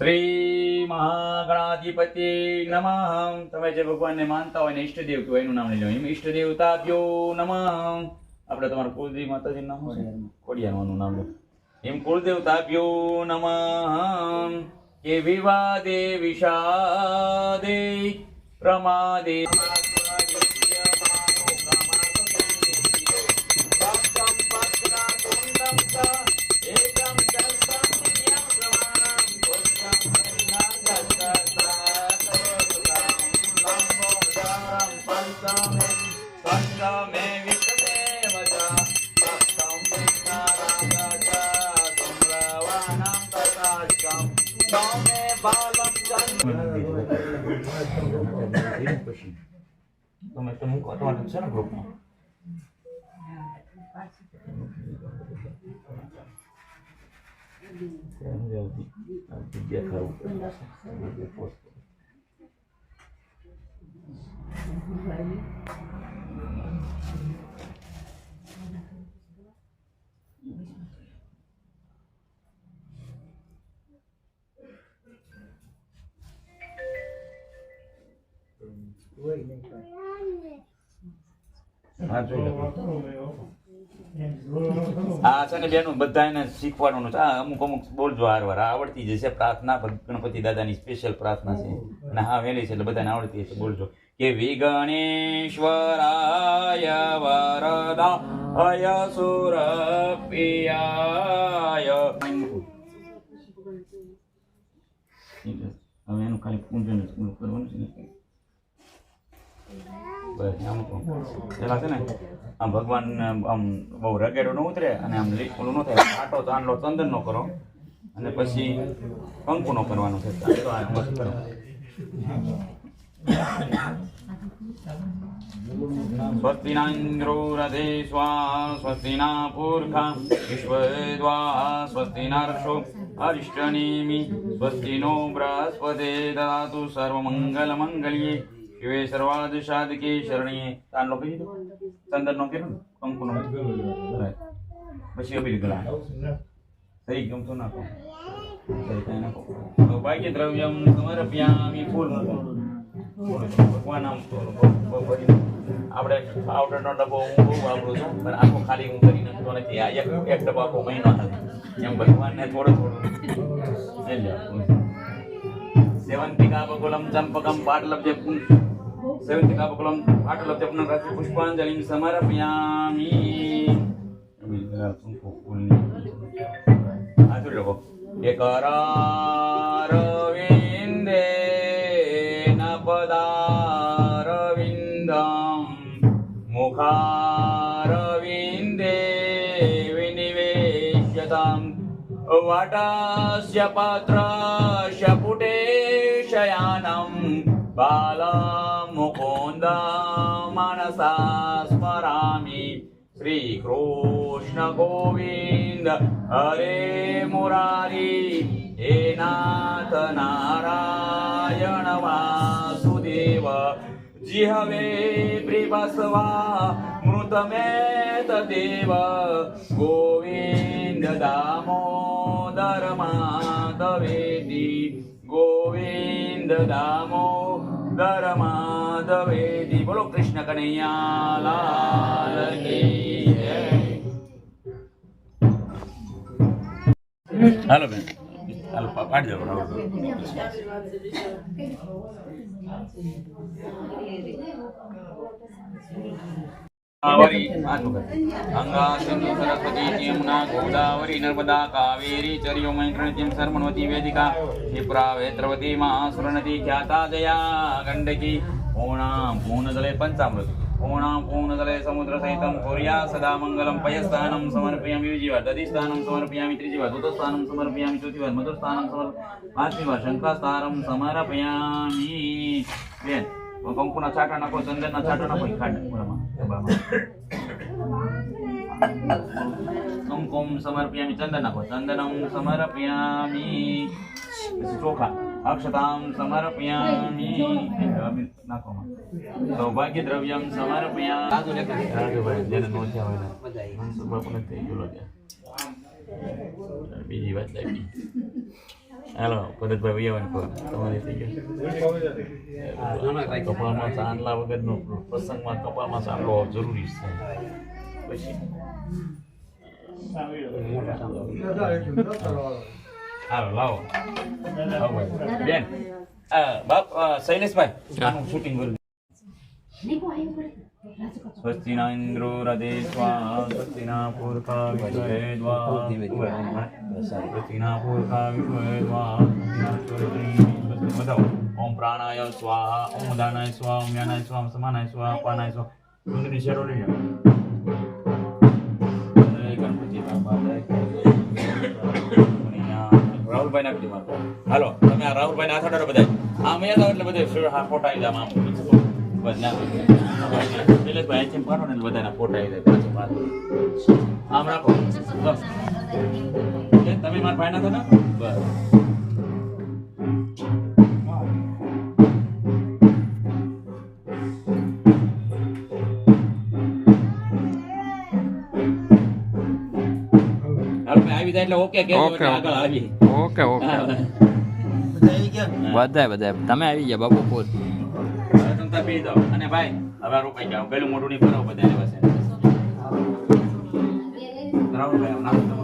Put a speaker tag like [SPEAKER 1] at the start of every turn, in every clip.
[SPEAKER 1] શ્રી મહાગણાધિપતિ નમઃ. તમે જે ભગવાનને માનતા હોય ને ઈષ્ટદેવ કહેવાય એનું નામ લઈ લો. એમ ઈષ્ટદેવતાભ્યો નમઃ. આપણે તમારું કુલદેવી માતાજી નામ ખોડિયારમાંનું નામ લો. એમ કુલદેવતાભ્યો નમઃ. કે વિવાદે વિષાદે પ્રમાદે તમે તો મૂકો તમારે છે ને ગ્રુપમાં હા જોઈ આ છે ને બેનું બધાને શીખવાડવાનું છે. અમુક અમુક બોલજો હાર વાર આ આવડતી જશે પ્રાર્થના ગણપતિ દાદાની સ્પેશિયલ પ્રાર્થના છે. અને હા વહેલી છે એટલે બધાને આવડતી હશે. બોલજો. કે વિગણેશ્વરાય વરદા અય સુર પિયાય હવે એનું ખાલી પૂંજન કરવાનું છે આમ ભગવાન, આમ બહુ રગેડો ન ઉતરે અને આમ ઓલું ન થાય. આટો ચાંદલો ચંદન નો કરો. અને પછી કંકુ નો કરવાનો છે. તો આ મસ્ત કરો. સ્વસ્તિ નાઇન્દ્રો રથે સ્વા સ્વસ્તિ ના પુરખા, વિશ્વદ્વા, સ્વસ્તિ નર્ષો અરિષ્ટનેમિ સ્વસ્તિ નો બૃહસ્પતે દદાતુ કહી દો ચંદન નો કીધું ને નો પછી અભી ગળા સહી ગમતો નાખો સહી કઈ નાખો ભાગ્ય દ્રવ્યમ સમર્પ્યામિ ફૂલ ભગવાન આમ ભરી આપણે પાવડરનો ડબ્બો હું બહુ વાપરું છું પણ આખો ખાલી હું કરી નાખતો નથી આ એક એક ડબ્બો આખો મહિનો થાય એમ ભગવાનને થોડું થોડું સેવંતિકા બગુલમ ચંપકમ પાટલબ્જે પુન సవితాపకులం పాటలో చెప్పిన రాత్రి పుష్పాంజలిని సమర్పయామి చూడకు ఎకరారవిందే నపదారవిందం ముఖారవిందే వినివేశ్యతాం వటస్య పాత్రస్య పుటే శయానం బాలా गोविन्द मनसा स्मरामि। श्रीकृष्ण गोविन्द हरे मुरारी हे नाथ नारायण वासुदेव जिहवे प्रिबसवा मृतमेत देव। गोविन्द दामोदर माधवेदि गोविन्द दामोदर मा માધવેદી બોલો કૃષ્ણ કનૈયા લાલ હાલો બેન હાલો પાડી દો गोदावरी गंगा सिंधु सरस्वती यमुना गोदावरी नर्मदा कावेरी चर्योमयी कृणितिं सर्वणवती वेदिका क्षिप्रा वेत्रवती महासुरनती ख्याता जया गण्डकी ओणां पूर्णजले पञ्चामृति ओणां पूर्णजले समुद्रसहितं कुर्या सदा मङ्गलं पयस्थानं समर्पयामि विजिवा दधिस्थानं समर्पयामि त्रिजिवा दुतस्थानं समर्पयामि चतुर्वा मधुरस्थानं समर्पयामि शङ्कास्थानं समर्पयामि કંકુના છાંટા નાખો ચંદનના છાંટા નાખો ખાટ. કંકુમ સમર્પયામિ ચંદન નાખો ચંદનમ સમર્પયામિ. પછી ચોખા અક્ષતામ સમર્પયામિ. નાખો. સૌભાગ્ય દ્રવ્યમ સમર્પયામિ રાજુભાઈ જેને નો થયા હોય મનસુખ બાપુને થઈ ગયેલો બીજી વાત લાગી. હાલો ભરતભાઈ વૈયાવાની પર તમારી થઈ ગઈ કપાળમાં ચાંદલા વગરનો પ્રસંગમાં કપાળમાં ચાંદલો જરૂરી છે પછી હાલો લાવો. બેન બાપ શૈલેષભાઈ આનું શૂટિંગ કર્યું સ્વસ્તિ ઇન્દ્રો હૃદય સ્વા સ્વસ્તિ પૂર્ખા વિશ્વેદ્વા સ્વસ્તિ ના પૂર્ખા વિશ્વેદ્વા સ્વસ્તિ ના સ્વસ્તિ સ્વસ્તિ બતાવો ઓમ પ્રાણાય સ્વાહા ઓમ ઉદાનાય સ્વાહા ઓમ જ્ઞાનાય સ્વાહા સમાનાય સ્વાહા અપાનાય સ્વાહા ચૂંટણી શેરો લઈ ગણપતિ બાપા રાહુલભાઈ નાખી મારો હાલો, તમે આ રાહુલભાઈ ના થડારો બધા. આમ અહીંયા જાઓ એટલે બધે ફોટા આવી જાય આમ તમે મારા ભાઈ ના થતા બસ આવી જાય એટલે ઓકે કે
[SPEAKER 2] ઓકે,
[SPEAKER 1] આગળ આવી
[SPEAKER 2] ઓકે ઓકે
[SPEAKER 1] હા.
[SPEAKER 2] બધાય બધાય તમે આવી ગયા બાપુ ખુદ?
[SPEAKER 1] બેસી જાઓ. અને ભાઈ હવે રોકાઈ જાઓ. પેલું મોટું નહીં ભરાવો બધાને પાસે રાહુલભાઈ આમ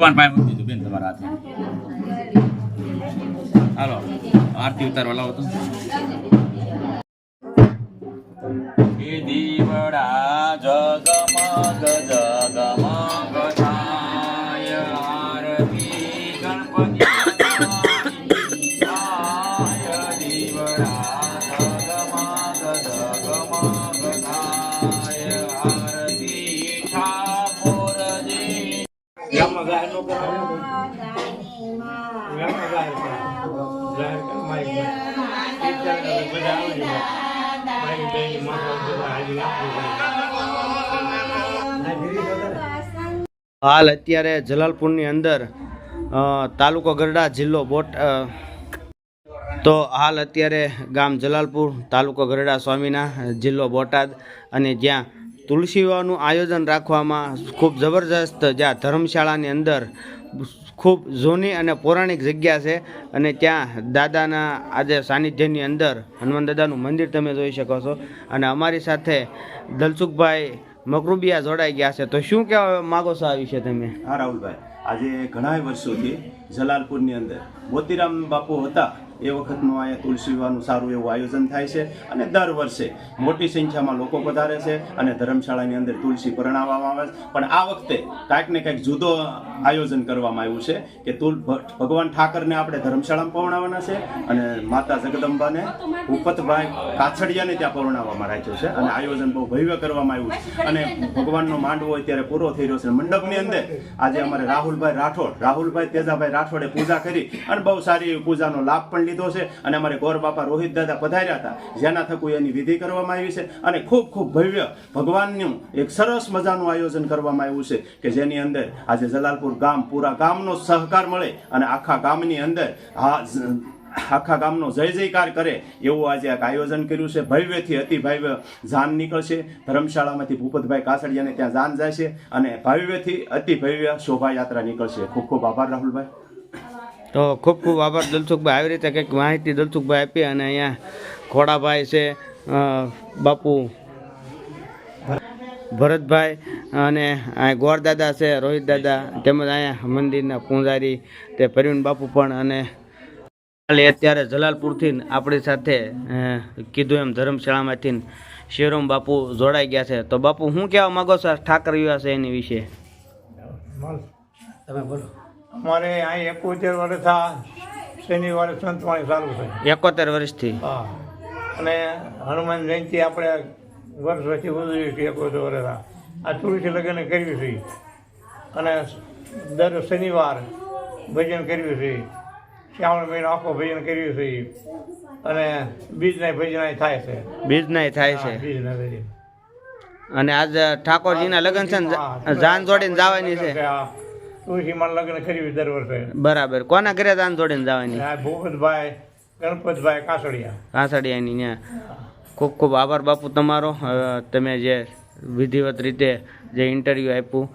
[SPEAKER 1] ભગવાન પાસે મૂકી દીધું બેન તમારા હાથે હાલો આરતી ઉતારવા લાવો તો
[SPEAKER 3] હાલ અત્યારે જલાલપુરની અંદર તાલુકો ગરડા જિલ્લો બોટ તો હાલ અત્યારે ગામ જલાલપુર, તાલુકો ગરડા સ્વામીના જિલ્લો બોટાદ, અને જ્યાં તુલસી વિવાહનું આયોજન રાખવામાં ખૂબ જબરજસ્ત જ્યાં ધર્મશાળાની અંદર ખૂબ જૂની અને પૌરાણિક જગ્યા છે અને ત્યાં દાદાના આજે સાનિધ્યની અંદર હનુમાન દાદાનું મંદિર તમે જોઈ શકો છો. અને અમારી સાથે દલસુખભાઈ મકરૂબિયા જોડાઈ ગયા છે. તો શું કહેવા માગો છો આ વિશે તમે?
[SPEAKER 4] હા, રાહુલભાઈ. આજે ઘણા વર્ષોથી જલાલપુરની અંદર મોતીરામ બાપુ હતા. એ વખતનું અહીંયા તુલસી વિવાહનું સારું એવું આયોજન થાય છે અને દર વર્ષે મોટી સંખ્યામાં લોકો પધારે છે અને ધર્મશાળાની અંદર તુલસી પરણાવવામાં આવે છે. પણ આ વખતે કાંઈક ને કાંઈક જુદો આયોજન કરવામાં આવ્યું છે કે તુલ ભગવાન ઠાકરને આપણે ધર્મશાળામાં પવણાવવાના છે અને માતા જગદંબાને ઉપતભાઈ કાછડિયાને ત્યાં પવણાવવામાં રાખ્યો છે અને આયોજન બહુ ભવ્ય કરવામાં આવ્યું છે. અને ભગવાનનો માંડવો અત્યારે પૂરો થઈ રહ્યો છે. મંડપની અંદર આજે અમારે રાહુલભાઈ રાઠોડ રાહુલભાઈ તેજાભાઈ રાઠોડે પૂજા કરી અને બહુ સારી પૂજાનો લાભ પણ લીધો છે અને અમારે ગોર બાપા રોહિત દાદા પધાર્યા હતા. જેના થકું એની વિધિ કરવામાં આવી છે અને ખૂબ ખૂબ ભવ્ય ભગવાનનું એક સરસ મજાનું આયોજન કરવામાં આવ્યું છે કે જેની અંદર આજે જલાલપુર ગામ, પૂરા ગામનો સહકાર મળે અને આખા ગામની અંદર જ- આખા ગામનો જય જયકાર કરે એવું આજે એક આયોજન કર્યું છે. ભવ્યથી અતિ ભવ્ય જાન નીકળશે. ધર્મશાળામાંથી ભૂપતભાઈ કાસડિયાને ત્યાં જાન જાય છે અને ભવ્યથી અતિ ભવ્ય શોભાયાત્રા નીકળશે. ખૂબ ખૂબ આભાર રાહુલભાઈ.
[SPEAKER 3] તો ખૂબ ખૂબ આભાર દલસુખભાઈ. આવી રીતે કંઈક માહિતી દલસુખભાઈ આપી અને અહીંયા ખોડાભાઈ છે બાપુ ભરતભાઈ અને અહીંયા ગોરદાદા છે, રોહિત દાદા તેમજ અહીંયા મંદિરના પૂંજારી તે પ્રવીણ બાપુ પણ અને અત્યારે જલાલપુરથી આપણી સાથે કીધું એમ ધર્મશાળામાંથી શેરોમ બાપુ જોડાઈ ગયા છે. તો બાપુ હું કહેવા માગો છો? ઠાકર યુવા એની વિશે.
[SPEAKER 5] અમારે અહીં એકોતેર વર્ષ આ શનિવારે સંતવાણી ચાલુ છે
[SPEAKER 3] એકોતેર વર્ષથી?
[SPEAKER 5] હા. અને હનુમાન જયંતિ આપણે વર્ષ પછી ઉજવી છીએ એકોતેર વર્ષ આ. તુલસી લગ્ન કરવી છે. અને દર શનિવાર ભજન કર્યું છે. શ્રાવણ મહિનો આખો ભજન કર્યું છે. અને બીજના ભજન થાય છે.
[SPEAKER 3] બીજનાય થાય છે.
[SPEAKER 5] બીજના ભજન.
[SPEAKER 3] અને આજ ઠાકોરજીના લગ્ન છે ને જાન જોડીને જવાની છે.
[SPEAKER 5] તુલસીમાં લગ્ન કર્યું દર વર્ષે.
[SPEAKER 3] બરાબર. કોના ઘરે જાન જોડીને જવાની?
[SPEAKER 5] આ ભૂપતભાઈ ગણપતભાઈ કાસડિયા.
[SPEAKER 3] કાંસડિયાની ત્યાં ખૂબ ખૂબ આભાર બાપુ તમારો. તમે જે વિધિવત રીતે જે ઇન્ટરવ્યૂ આપ્યું